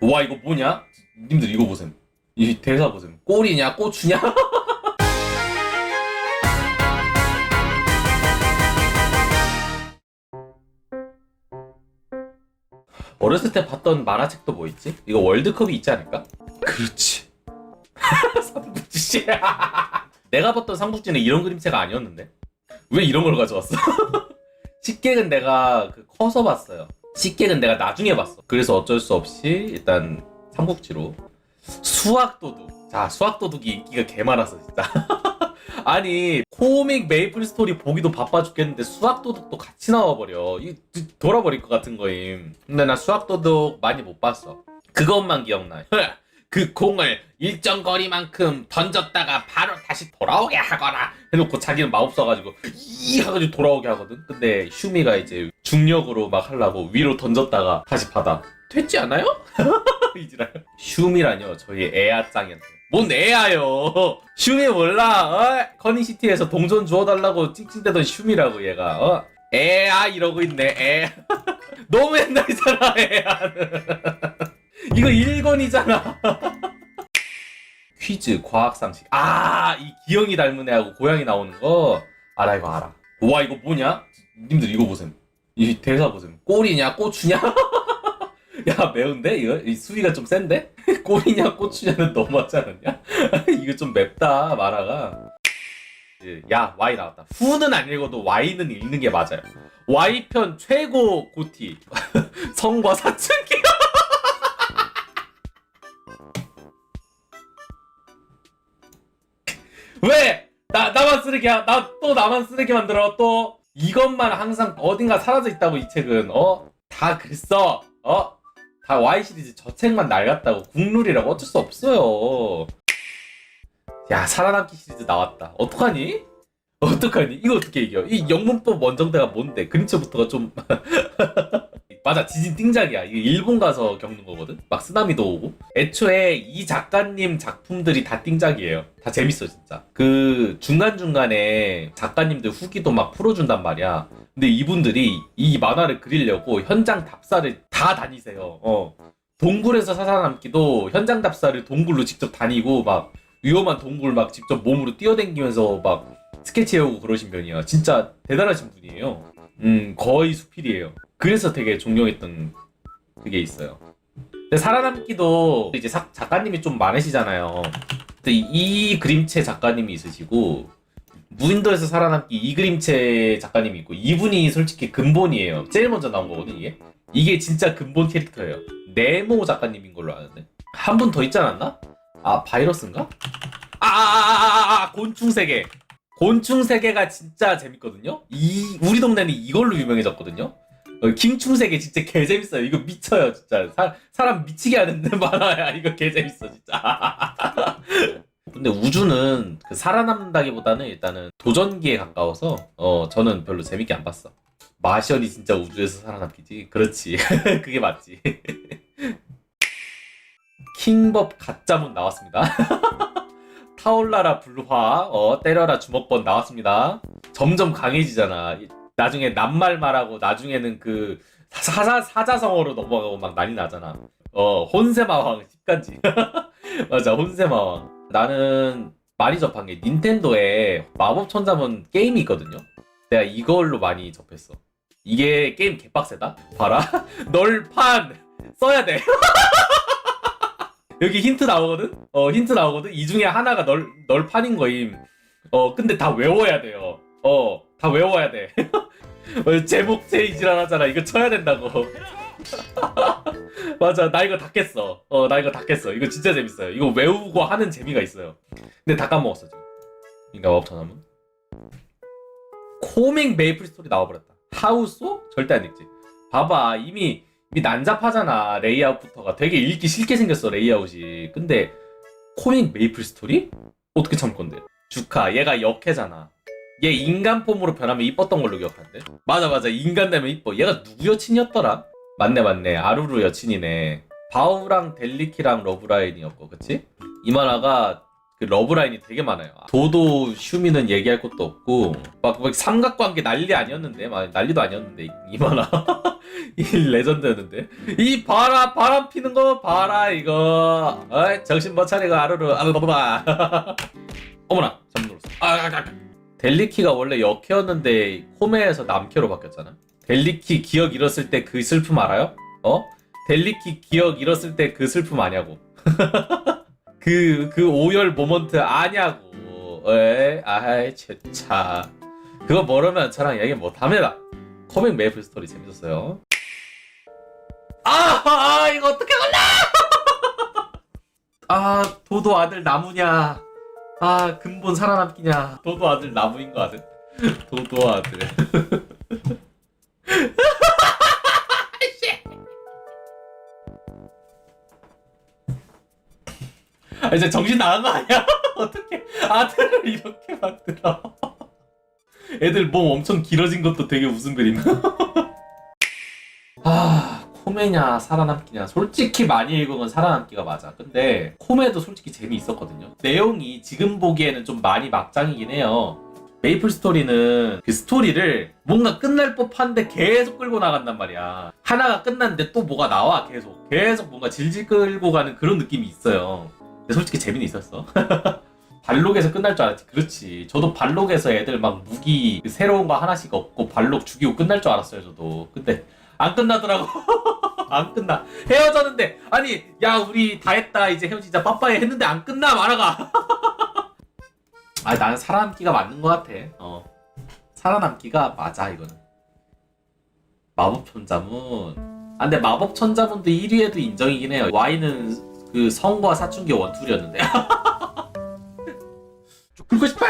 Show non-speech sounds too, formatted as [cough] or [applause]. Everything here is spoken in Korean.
와 이거 뭐냐? 님들 이거 보셈. 이 대사 보셈. 꼬리냐 고추냐? [laughs] 어렸을 때 봤던 만화책도 뭐 있지? 이거 월드컵이 있지 않을까? 그렇지. [laughs] 삼국지 씨. [laughs] 내가 봤던 삼국지는 이런 그림체가 아니었는데 왜 이런 걸 가져왔어? 식객은 내가 그 커서 봤어요. 식객은 내가 나중에 봤어. 그래서 어쩔 수 없이 일단 삼국지로 수학 도둑. 자, 수학 도둑이 인기가 개 많았어 진짜. [laughs] 아니 코믹 메이플 스토리 보기도 바빠 죽겠는데 수학 도둑도 같이 나와 버려. 이 돌아버릴 것 같은 거임. 근데 나 수학 도둑 많이 못 봤어. 그것만 기억나. [laughs] 그 공을 일정 거리만큼 던졌다가 바로 다시 돌아오게 하거나 해놓고 자기는 마법 써가지고 이 해가지고 돌아오게 하거든. 근데 슈미가 이제 중력으로 막 하려고 위로 던졌다가 다시 받아. 됐지 않아요? [laughs] 이지랄. 슈미라뇨 저희 애아짱이한테. 뭔 애아요? 슈미 몰라? 어? 커닝시티에서 동전 주워달라고 찡찡대던 슈미라고 얘가. 어? 애아 이러고 있네. 애. [laughs] 너무 옛날이잖아 애아는. [laughs] 이거 1권이잖아. 퀴즈, 과학상식. 아, 이 기영이 닮은 애하고 고양이 나오는 거. 알아, 이거 알아. 와, 이거 뭐냐? 님들 이거 보셈. 이 대사 보셈. 꼬리냐, 고추냐? [laughs] 야, 매운데? 이거? 이 수위가 좀 센데? [laughs] 꼬리냐, 고추냐는 너무하지 않았냐? [laughs] 이거 좀 맵다, 마라가. 이제 야, Y 나왔다. 후는 안 읽어도 Y는 읽는 게 맞아요. Y편 최고 고티. 성과 사춘기. 왜? 나, 나만 쓰레기야. 나 또 나만 쓰레기 만들어. 또 이것만 항상 어딘가 사라져 있다고 이 책은. 어? 다 글써. 어? 다 Y 시리즈 저 책만 낡았다고. 국룰이라고 어쩔 수 없어요. 야, 살아남기 시리즈 나왔다. 어떡하니? 어떡하니? 이거 어떻게 이겨? 이 영문법 원정대가 뭔데? 그림체부터가 좀. [laughs] 맞아, 지진 띵작이야. 이게 일본 가서 겪는 거거든? 막 쓰나미도 오고. 애초에 이 작가님 작품들이 다 띵작이에요. 다 재밌어, 진짜. 그 중간중간에 작가님들 후기도 막 풀어준단 말이야. 근데 이분들이 이 만화를 그리려고 현장 답사를 다 다니세요. 어. 동굴에서 살아남기도 현장 답사를 동굴로 직접 다니고 막 위험한 동굴 막 직접 몸으로 뛰어댕기면서 막 스케치해오고 그러신 분이야. 진짜 대단하신 분이에요. 음, 거의 수필이에요. 그래서 되게 존경했던 그게 있어요. 근데 살아남기도 이제 사- 작가님이 좀 많으시잖아요. 근데 이, 이 그림체 작가님이 있으시고 무인도에서 살아남기 이 그림체 작가님이 있고 이분이 솔직히 근본이에요. 제일 먼저 나온 거거든 이게. 이게 진짜 근본 캐릭터예요. 네모 작가님인 걸로 아는데 한 분 더 있지 않았나? 아 바이러스인가? 아아아아아 곤충 세계. 곤충 세계가 진짜 재밌거든요. 이 우리 동네는 이걸로 유명해졌거든요. 어, 세계 진짜 개 재밌어요. 이거 미쳐요 진짜. 사, 사람 미치게 하는 만화야. [laughs] 이거 개 재밌어 진짜. [laughs] 근데 우주는 그 살아남는다기보다는 일단은 도전기에 가까워서 어 저는 별로 재밌게 안 봤어. 마션이 진짜 우주에서 살아남기지. 그렇지. [laughs] 그게 맞지. 킹법 가짜문 나왔습니다. 타올라라 불화, 어, 때려라 주먹번 나왔습니다. 점점 강해지잖아. 이- 나중에 낱말 말하고 나중에는 그 사자, 사자성어로 넘어가고 막 난리 나잖아. 어, 혼세마왕 10간지. [laughs] 맞아, 혼세마왕. 나는 많이 접한 게 닌텐도에 마법 천자문 게임이 있거든요. 내가 이걸로 많이 접했어. 이게 게임 개빡세다? 봐라. [laughs] 널 판 써야 돼. [laughs] 여기 힌트 나오거든? 어, 힌트 나오거든? 이 중에 하나가 널, 널판인 거임. 어, 근데 다 외워야 돼요. 어, 다 외워야 돼. 어, 제목 제이지랄 하잖아. 이거 쳐야 된다고. [laughs] 맞아, 나 이거 다 깼어. 어, 나 이거 다 깼어. 이거 진짜 재밌어요. 이거 외우고 하는 재미가 있어요. 근데 다 까먹었어, 지금. 인가 마법 전함은? 코믹 메이플 스토리 나와버렸다. 하우소? 절대 안 읽지. 봐봐, 이미 이미 난잡하잖아 레이아웃부터가 되게 읽기 싫게 생겼어 레이아웃이 근데 코믹 메이플 스토리? 어떻게 참을 건데 주카 얘가 역해잖아 얘 인간 폼으로 변하면 이뻤던 걸로 기억하는데? 맞아 맞아. 인간 되면 이뻐. 얘가 누구 여친이었더라? 맞네 맞네. 아루루 여친이네. 바우랑 델리키랑 러브라인이었고 그치? 이 만화가 그 러브라인이 되게 많아요. 도도 슈미는 얘기할 것도 없고 막, 막 삼각관계 난리 아니었는데 막 난리도 아니었는데 이- 이 만화. [laughs] 이 레전드였는데. 이 봐라 바람 피는 거 봐라 이거. 어이 정신 못 차리고 아르르 아르르바 [laughs] 어머나 잘못 눌렀어. 아, 아, 아. 델리키가 원래 역캐였는데 코메에서 남캐로 바뀌었잖아. 델리키 기억 잃었을 때 그 슬픔 알아요? 어? 델리키 기억 잃었을 때 그 슬픔 아냐고. [laughs] 그, 그 오열 모먼트 아냐고. 에 아이 제차. 그거 모르면 저랑 얘기 못 합니다. 코믹 메이플 스토리 재밌었어요. 아, 아 이거 어떻게 걸려? [laughs] 아 도도 아들 나무냐 아 근본 살아남기냐 도도 아들 나무인 거 아들 [laughs] 도도 아들 [laughs] 아, 이제 정신 나간 거 아니야? [laughs] 어떻게 아들을 이렇게 만들어? 애들 몸 엄청 길어진 것도 되게 웃음 그림. 아 코메냐 살아남기냐 솔직히 많이 읽은 건 살아남기가 맞아. 근데 코메도 솔직히 재미 있었거든요. 내용이 지금 보기에는 좀 많이 막장이긴 해요. 메이플 스토리는 그 스토리를 뭔가 끝날 법한데 계속 끌고 나간단 말이야. 하나가 끝났는데 또 뭐가 나와 계속 계속 뭔가 질질 끌고 가는 그런 느낌이 있어요. 근데 솔직히 재미는 있었어. [laughs] 발록에서 끝날 줄 알았지. 그렇지. 저도 발록에서 애들 막 무기 그 새로운 거 하나씩 얻고 발록 죽이고 끝날 줄 알았어요. 저도. 근데 안 끝나더라고. [laughs] 안 끝나. 헤어졌는데 아니 야 우리 다 했다 이제 헤어지자 빠빠이 했는데 안 끝나 말아가. [laughs] 아 나는 살아남기가 맞는 것 같아. 어. 살아남기가 맞아 이거는. 마법 천자문. 아 근데 마법 천자문도 1위에도 인정이긴 해요. Y는 그 성과 사춘기 원툴이었는데. [laughs] 긁고 싶어!